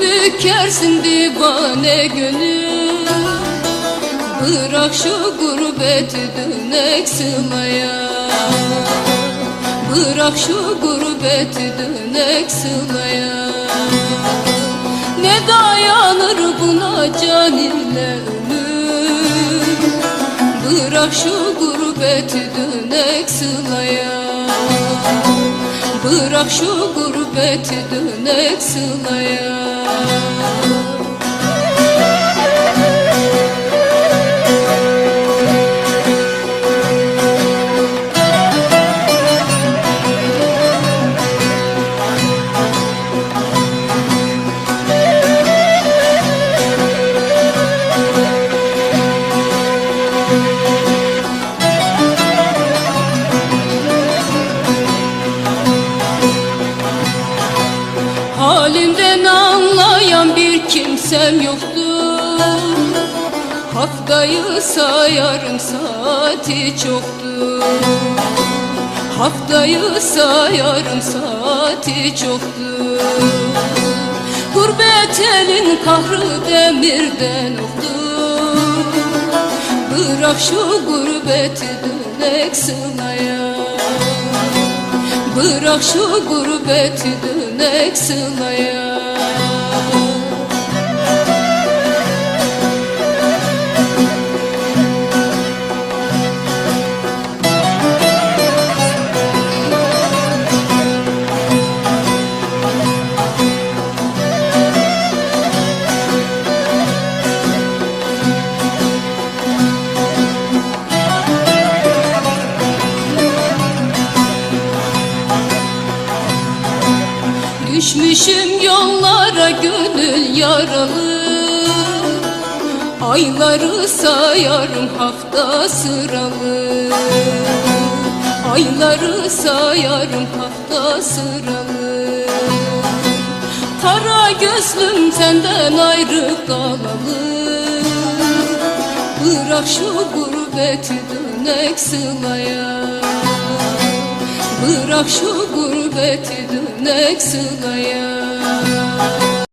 dikersin divane gönül. Bırak şu gurbeti dönek sılaya Bırak şu gurbeti dönek sılaya Ne dayanır buna can ile ömür? Bırak şu gurbeti dönek sılaya Bırak şu gurbeti dönek sılaya kimsem yoktur. Haftayı sayarım saati çoktur. Haftayı sayarım saati çoktur. Gurbet elin kahrı demirden oktur Bırak şu gurbeti dönek sınaya. Bırak şu gurbeti dönek sılaya Düşmüşüm yollara gönül yaralı. Ayları sayarım hafta sıralı. Ayları sayarım hafta sıralı. Kara gözlüm senden ayrı kalalı. Bırak şu gurbeti dönek sılaya Bırak şu gurbeti dönek sılaya